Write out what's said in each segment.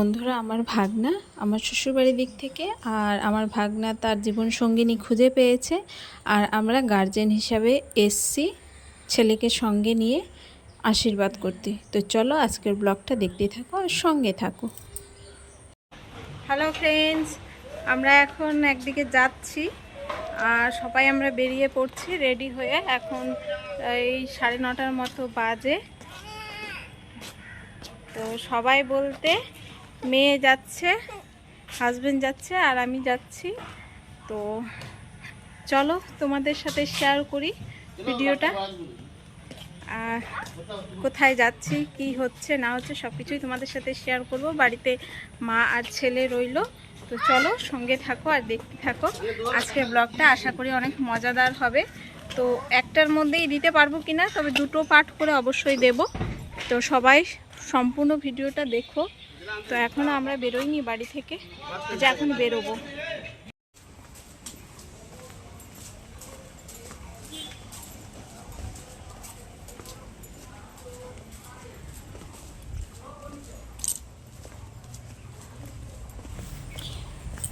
বন্ধুরা, আমার ভাগনা আমার শ্বশুরবাড়ির দিক থেকে, আর আমার ভাগনা তার জীবনসঙ্গিনী খুঁজে পেয়েছে, আর আমরা গার্জেন হিসাবে এসছি ছেলেকে সঙ্গে নিয়ে আশীর্বাদ করতে। তো চলো আজকের ব্লগটা দেখতে থাকো আর সঙ্গে থাকো। হ্যালো ফ্রেন্ডস আমরা এখন একদিকে যাচ্ছি, আর সবাই আমরা বেরিয়ে পড়ছি রেডি হয়ে এখন এই সাড়ে নটার মতো বাজে। তো সবাই বলতে মেয়ে যাচ্ছে হাজবেন্ড যাচ্ছে আর আমি যাচ্ছি। তো চলো তোমাদের সাথে শেয়ার করি ভিডিওটা। আর কোথায় যাচ্ছি, কি হচ্ছে, না হচ্ছে সব কিছুই তোমাদের সাথে শেয়ার করব। বাড়িতে মা আর ছেলে রইল। তো চলো সঙ্গে থাকো আর দেখতে থাকো। আজকের ব্লগটা আশা করি অনেক মজাদার হবে। তো একটার মধ্যেই দিতে পারব কিনা, তবে দুটো পার্ট করে অবশ্যই দেব। তো সবাই সম্পূর্ণ ভিডিওটা দেখো। তো এখনও আমরা বেরোইনি বাড়ি থেকে যে এখন বেরোবো।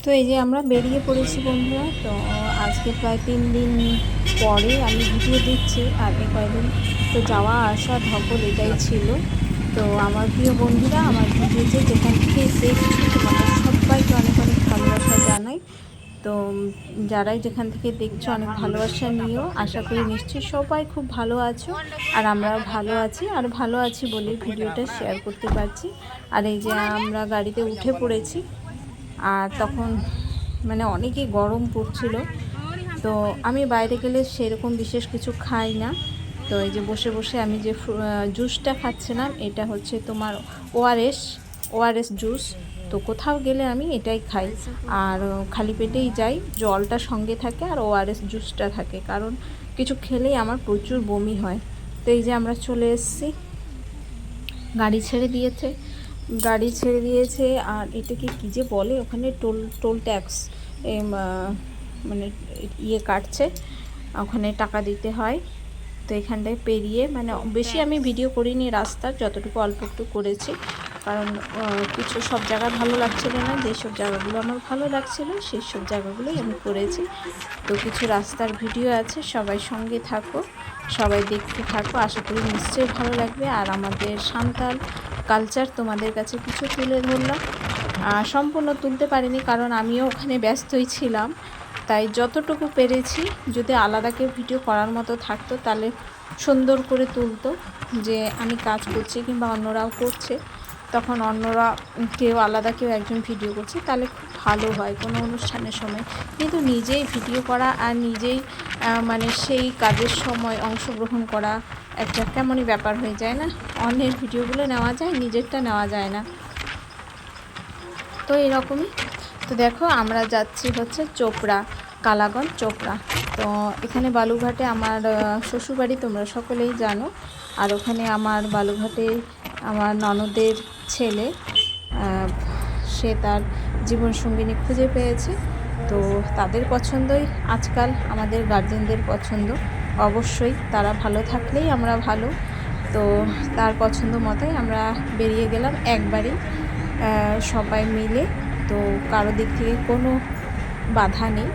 তো এই যে আমরা বেরিয়ে পড়েছি বন্ধুরা, তো আজকে প্রায় তিন দিন পরে আমি ভিডিও দিচ্ছি, আগে কয়েকদিন তো যাওয়া আসা ধকল এটাই ছিল। তো আমার প্রিয় বন্ধুরা, আমার ভিডিওতে যেখান থেকে দেখছি, তোমাদের সবাইকে অনেক অনেক ভালোবাসা জানাই। তো যারাই যেখান থেকে দেখছ, অনেক ভালোবাসা নিয়েও আশা করি নিশ্চয়ই সবাই খুব ভালো আছো, আর আমরাও ভালো আছি, আর ভালো আছি বলে ভিডিওটা শেয়ার করতে পারছি। আর এই যে আমরা গাড়িতে উঠে পড়েছি, আর তখন মানে অনেকই গরম পড়ছিল। তো আমি বাইরে গেলে সেরকম বিশেষ কিছু খাই না। তো এই যে বসে বসে আমি যে জুসটা খাচ্ছিলাম, এটা হচ্ছে তোমার ওআরএস ওআরএস জুস। তো কোথাও গেলে আমি এটাই খাই। আর খালি পেটেই যাই, জলটা সঙ্গে থাকে আর ওআরএস জুসটা থাকে। কারণ কিছু খেলেই আমার প্রচুর বমি হয়। তো এই যে আমরা চলে এসেছি। গাড়ি ছেড়ে দিয়েছে। গাড়ি ছেড়ে দিয়েছে, আর এটাকে কী যে বলে ওখানে? Toll toll tax. মানে ইয়ে কাটছে। ওখানে টাকা দিতে হয়। তো এখানটায় পেরিয়ে মানে বেশি আমি ভিডিও করিনি রাস্তার, যতটুকু অল্প একটু করেছি। কারণ কিছু সব জায়গা ভালো লাগছিল না, যেসব জায়গাগুলো আমার ভালো লাগছিল সেই সব জায়গাগুলোই আমি করেছি। তো কিছু রাস্তার ভিডিও আছে, সবাই সঙ্গে থাকো, সবাই দেখতে থাকো। আশা করি নিশ্চয়ই ভালো লাগবে। আর আমাদের সান্তাল কালচার তোমাদের কাছে কিছু তুলে ধরলাম। সম্পূর্ণ তুলতে পারিনি, কারণ আমিও ওখানে ব্যস্তই ছিলাম। তাই যতটুকু পেরেছি, যদি আলাদা কেউ ভিডিও করার মতো থাকতো, তাহলে সুন্দর করে তুলতো যে আমি কাজ করছি কিংবা অন্যরাও করছে। তখন অন্যরা কেউ আলাদা কেউ একজন ভিডিও করছে, তাহলে খুব ভালো হয় কোনো অনুষ্ঠানের সময়। কিন্তু নিজেই ভিডিও করা আর নিজেই মানে সেই কাজের সময় অংশগ্রহণ করা একটা কেমনই ব্যাপার হয়ে যায় না? অন্যের ভিডিওগুলো নেওয়া যায়, নিজেরটা নেওয়া যায় না। তো এরকমই তো দেখো, আমরা যাচ্ছি হচ্ছে চোপড়া, কালাগঞ্জ চোপড়া। তো এখানে বালুঘাটে আমার শ্বশুরবাড়ি, তোমরা সকলেই জানো। আর ওখানে আমার বালুঘাটে আমার ননদের ছেলে সে তার জীবনসঙ্গিনী খুঁজে পেয়েছে। তো তাদের পছন্দই আজকাল আমাদের গার্জেনদের পছন্দ। অবশ্যই তারা ভালো থাকলেই আমরা ভালো। তো তার পছন্দ মতোই আমরা বেরিয়ে গেলাম একবারই সবাই মিলে। তো কারও দিক থেকে কোনো বাধা নেই।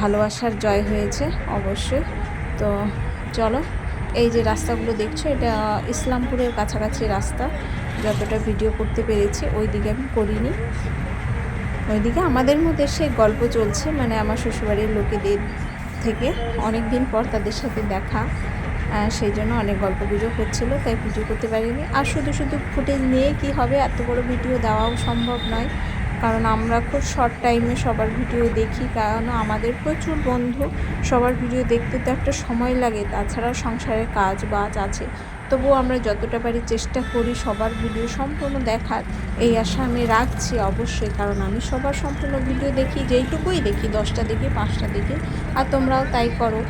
ভালোবাসার জয় হয়েছে অবশ্যই। তো চলো, এই যে রাস্তাগুলো দেখছ, এটা ইসলামপুরের কাছাকাছি রাস্তা। যতটা ভিডিও করতে পেরেছি ওই দিকে আমি করিনি। ওইদিকে আমাদের মধ্যে সে গল্প চলছে মানে আমার শ্বশুরবাড়ির লোকেদের থেকে। অনেক দিন পর তাদের সাথে দেখা সেই জন্য অনেক গল্প গুজব হচ্ছিল, তাই ভিডিও করতে পারিনি। আর শুধু শুধু ফুটেজ নিয়ে কি হবে? এত বড় ভিডিও দেওয়াও সম্ভব নয়। কারণ আমরা খুব শর্ট টাইমে সবার ভিডিও দেখি, কারণ আমাদের প্রচুর বন্ধু, সবার ভিডিও দেখতে তো একটা সময় লাগে তাছাড়া সংসারের কাজ বাজ আছে। তবুও আমরা যতটা পারি চেষ্টা করি সবার ভিডিও সম্পূর্ণ দেখার। এই আশা আমি রাখছি অবশ্যই, কারণ আমি সবার সম্পূর্ণ ভিডিও দেখি, যেইটুকুই দেখি, দশটা দেখি, পাঁচটা দেখি, আর তোমরাও তাই করো।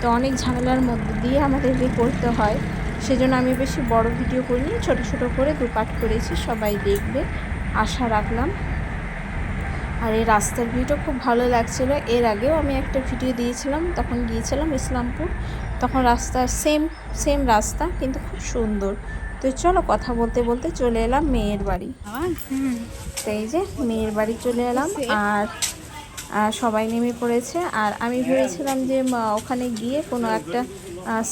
তো অনেক ঝামেলার মধ্যে দিয়ে আমাদেরকে করতে হয়। সেজন্য আমি বেশি বড় ভিডিও করিনি, ছোট ছোট করে দু পাঠ করেছি, সবাই দেখবে। আশা রাখলাম। আর এই রাস্তার ভিউটা খুব ভালো লাগছিল। এর আগেও আমি একটা ভিডিও দিয়েছিলাম তখন গিয়েছিলাম ইসলামপুর। তখন রাস্তা সেম সেম রাস্তা কিন্তু খুব সুন্দর। তো চলো কথা বলতে বলতে চলে এলাম মেয়ের বাড়ি। তো এই যে মেয়ের বাড়ি চলে এলাম। আর আর সবাই নেমে পড়েছে। আর আমি ভেবেছিলাম যে ওখানে গিয়ে কোনো একটা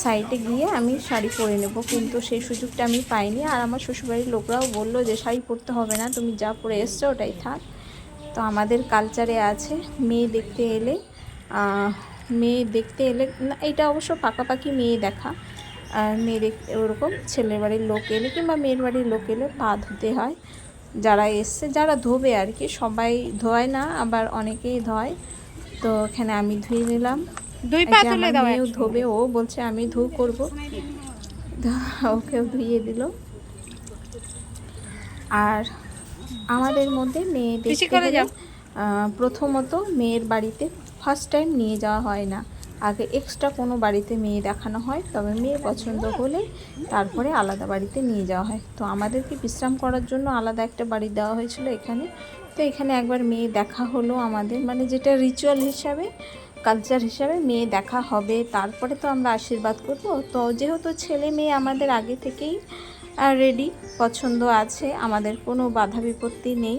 সাইটে গিয়ে আমি শাড়ি পরে নেব। কিন্তু সেই সুযোগটা আমি পাইনি। আর আমার শ্বশুরবাড়ির লোকরাও বলল যে শাড়ি পরতে হবে না তুমি যা পরে এসছো ওটাই থাক। তো আমাদের কালচারে আছে মেয়ে দেখতে এলে মেয়ে দেখতে এলে না এটা অবশ্য পাকাপাকি মেয়ে দেখা। মেয়ে দেখতে ওরকম ছেলের বাড়ির লোক এলে কিংবা মেয়ের বাড়ির লোক এলে পা ধুতে হয়। যারা এসছে যারা ধোবে আর কি সবাই ধোয় না আবার অনেকেই ধোয়। তো এখানে আমি ধুয়ে নিলাম। দুই পা তুলে দাও ধোবে ও বলছে আমি ধু করব। ওকেও ধুইয়ে দিল। আর আমাদের মধ্যে মেয়ে দেখতে প্রথমত মেয়ের বাড়িতে ফার্স্ট টাইম নিয়ে যাওয়া হয় না। আগে এক্সট্রা কোনো বাড়িতে মেয়ে দেখানো হয় তবে মেয়ে পছন্দ হলে তারপরে আলাদা বাড়িতে নিয়ে যাওয়া হয়। তো আমাদেরকে বিশ্রাম করার জন্য আলাদা একটা বাড়ি দেওয়া হয়েছিল এখানে। তো এখানে একবার মেয়ে দেখা হলো আমাদের মানে যেটা রিচুয়াল হিসাবে কালচার হিসাবে মেয়ে দেখা হবে। তারপরে তো আমরা আশীর্বাদ করব। তো যেহেতু ছেলে মেয়ে আমাদের আগে থেকেই রেডি পছন্দ আছে, আমাদের কোনো বাধা বিপত্তি নেই।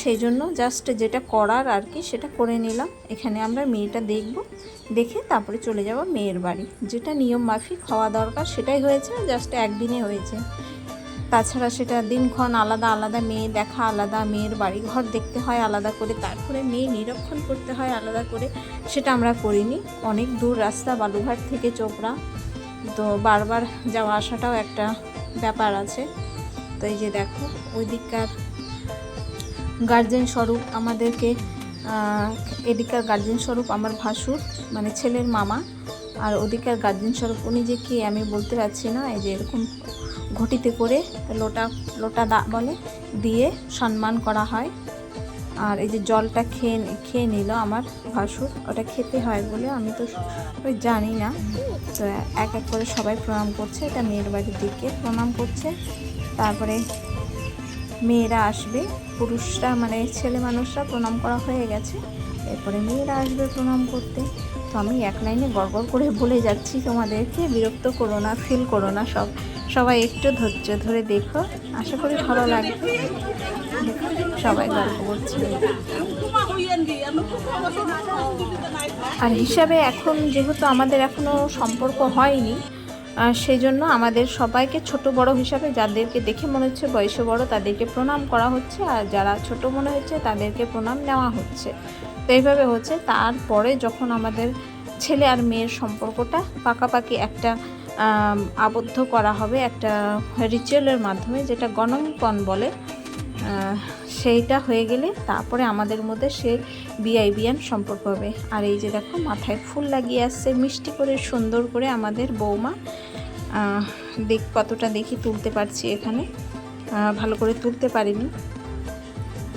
সেই জন্য জাস্ট যেটা করার আর কি, সেটা করে নিলাম। এখানে আমরা মেয়েটা দেখব, দেখে তারপরে চলে যাব মেয়ের বাড়ি। যেটা নিয়ম মাফিক, হওয়া দরকার, সেটাই হয়েছে জাস্ট একদিনে হয়েছে। তাছাড়া সেটা দিনক্ষণ আলাদা আলাদা মেয়ে দেখা, আলাদা মেয়ের বাড়ি ঘর দেখতে হয়, আলাদা করে তারপরে মেয়ে নিরীক্ষণ করতে হয়, আলাদা করে। সেটা আমরা করিনি। অনেক দূর রাস্তা বালুঘাট থেকে চোপড়া। তো বারবার যাওয়া আসাটাও একটা ব্যাপার আছে। তো এই যে দেখো ওই দিককার গার্জেন স্বরূপ আমাদেরকে এদিককার গার্জেন স্বরূপ আমার ভাসুর মানে ছেলের মামা, আর ওদিককার গার্জেন স্বরূপ উনি যে কি আমি বলতে পারছি না, এই যে এরকম ঘটিতে করে লোটা লোটা দা বলে, দিয়ে সম্মান করা হয়। আর এই যে জলটা খেয়ে খেয়ে নিল আমার ভাসুর। ওটা খেতে হয় বলে আমি তো ওই জানি না। তো এক এক করে সবাই প্রণাম করছে। এটা মেয়ের বাড়ির দিকে প্রণাম করছে। তারপরে মেয়েরা আসবে। পুরুষরা মানে ছেলে মানুষরা প্রণাম করা হয়ে গেছে। এরপরে মেয়েরা আসবে প্রণাম করতে। তো আমি এক লাইনে গড়গড় করে বলে যাচ্ছি তোমাদেরকে, বিরক্ত করো না ফিল করো না সব। সবাই একটু ধৈর্য ধরে দেখো। আশা করি ভালো লাগবে। সবাই গল্প করছে। আর হিসাবে এখন যেহেতু আমাদের এখনও সম্পর্ক হয়নি সেই জন্য আমাদের সবাইকে ছোট বড় হিসাবে যাদেরকে দেখে মনে হচ্ছে বয়সে বড় তাদেরকে প্রণাম করা হচ্ছে। আর যারা ছোট মনে হচ্ছে তাদেরকে প্রণাম নেওয়া হচ্ছে। তো এইভাবে হচ্ছে। তারপরে যখন আমাদের ছেলে আর মেয়ের সম্পর্কটা পাকাপাকি একটা আবদ্ধ করা হবে একটা রিচুয়ালের মাধ্যমে যেটা গণঙ্কন বলে সেইটা হয়ে গেলে তারপরে আমাদের মধ্যে সে বিআই বিয়ান সম্পর্ক হবে। আর এই যে দেখো, মাথায় ফুল লাগিয়ে আসছে, মিষ্টি করে, সুন্দর করে আমাদের বৌমা। দেখ, কতটা দেখি তুলতে পারছি এখানে। ভালো করে তুলতে পারিনি।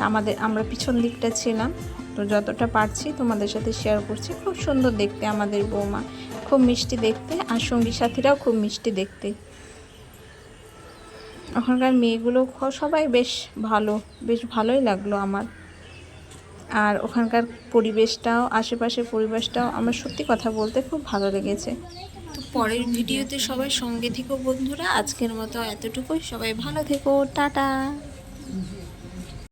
আমাদের, আমরা পিছন দিকটা ছিলাম, তো যতটা পারছি তোমাদের সাথে শেয়ার করছি। খুব সুন্দর দেখতে আমাদের বৌমা। খুব মিষ্টি দেখতে, আর সঙ্গী সাথীরাও খুব মিষ্টি দেখতে। ওখানকার মেয়েগুলো সবাই বেশ ভালো, বেশ ভালোই লাগল আমার। আর ওখানকার পরিবেশটাও, আশেপাশের পরিবেশটাও আমার সত্যি কথা বলতে খুব ভালো লেগেছে। তো পরের ভিডিওতে সবাই সঙ্গে থেকো বন্ধুরা, আজকের মতো এতটুকুই। সবাই ভালো থেকো, টাটা।